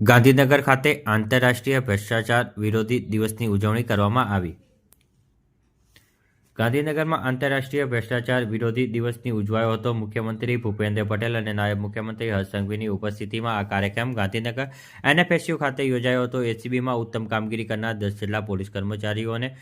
ગાંધીનગર ખાતે આંતરરાષ્ટ્રીય ભ્રષ્ટાચાર વિરોધી દિવસની ઉજવણી કરવામાં આવી. ગાંધીનગરમાં આંતરરાષ્ટ્રીય ભ્રષ્ટાચાર વિરોધી દિવસની ઉજવાયો હતો. મુખ્યમંત્રી ભૂપેન્દ્ર પટેલ અને નાયબ મુખ્યમંત્રી હર્ષ સંઘવીની ઉપસ્થિતિમાં આ કાર્યક્રમ ગાંધીનગર એનએફએસયુ ખાતે યોજાયો હતો. એસીબીમાં ઉત્તમ કામગીરી કરનાર દસ જેટલા પોલીસ કર્મચારીઓને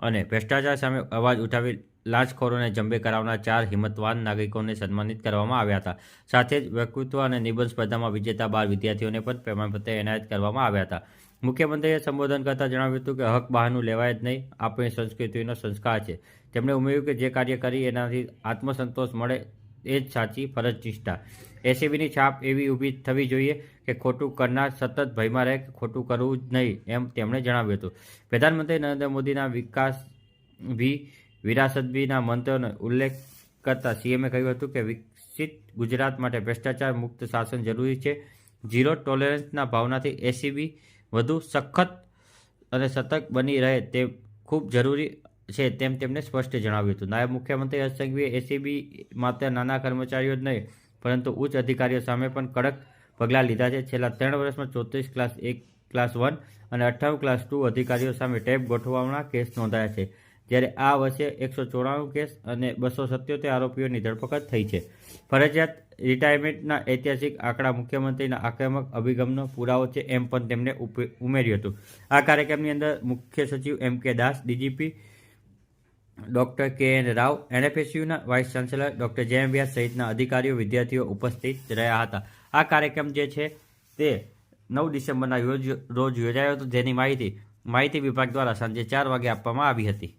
અને ભ્રષ્ટાચાર સામે અવાજ ઉઠાવી લાંચખોરોને જંબે કરાવનાર ચાર હિંમતવાન નાગરિકોને સન્માનિત કરવામાં આવ્યા હતા. સાથે જ વ્યક્તિત્વ અને નિબંધ સ્પર્ધામાં વિજેતા બાર વિદ્યાર્થીઓને પણ પ્રમાણપત્ર એનાયત કરવામાં આવ્યા હતા. મુખ્યમંત્રીએ સંબોધન કરતાં જણાવ્યું હતું કે હક બહારનું લેવાય જ નહીં, આપણી સંસ્કૃતિનો સંસ્કાર છે. તેમણે ઉમેર્યું કે જે કાર્ય કરી એનાથી આત્મસંતોષ મળે એ જ સાચી ફરજ નિષ્ઠા એસીબીની છાપ એવી ઊભી થવી જોઈએ કે ખોટું કરનાર સતત ભયમાં રહે કે ખોટું કરવું જ નહીં, એમ તેમણે જણાવ્યું હતું. પ્રધાનમંત્રી નરેન્દ્ર મોદીના વિકાસ ભી વિરાસત ભીના મંત્રનો ઉલ્લેખ કરતા સીએમએ કહ્યું હતું કે વિકસિત ગુજરાત માટે ભ્રષ્ટાચાર મુક્ત શાસન જરૂરી છે. ઝીરો ટોલરન્સના ભાવનાથી એસીબી વધુ સખત અને સતર્ક બની રહે તે ખૂબ જરૂરી છે તેમ તેમણે સ્પષ્ટ જણાવ્યું હતું. નાયબ મુખ્યમંત્રી હર્ષ સંઘવીએ એસીબી માત્ર નાના કર્મચારીઓ જ નહીં, પરંતુ ઉચ્ચ અધિકારીઓ સામે પણ કડક પગલાં લીધા છે. છેલ્લા ત્રણ વર્ષમાં ચોત્રીસ ક્લાસ એક, ક્લાસ વન અને અઠ્ઠાણું ક્લાસ ટુ અધિકારીઓ સામે ટેપ ગોઠવવાના કેસ નોંધાયા છે, જ્યારે આ વર્ષે એકસો ચોરાણું કેસ અને બસો સત્યોતેર આરોપીઓની ધરપકડ થઈ છે. ફરજિયાત રિટાયરમેન્ટના ઐતિહાસિક આંકડા મુખ્યમંત્રીના આક્રમક અભિગમનો પુરાવો છે એમ પણ તેમણે ઉમેર્યું હતું. આ કાર્યક્રમની અંદર મુખ્ય સચિવ M K Das, DGP doctor K N Rao એનએફએસયુના vice chancellor doctor Jayam Vyas સહિતના અધિકારીઓ, વિદ્યાર્થીઓ ઉપસ્થિત રહ્યા હતા. આ કાર્યક્રમ જે છે તે નવ ડિસેમ્બરના રોજ યોજાયો હતો. જેની માહિતી માહિતી વિભાગ દ્વારા સાંજે ચાર વાગે આપવામાં આવી હતી.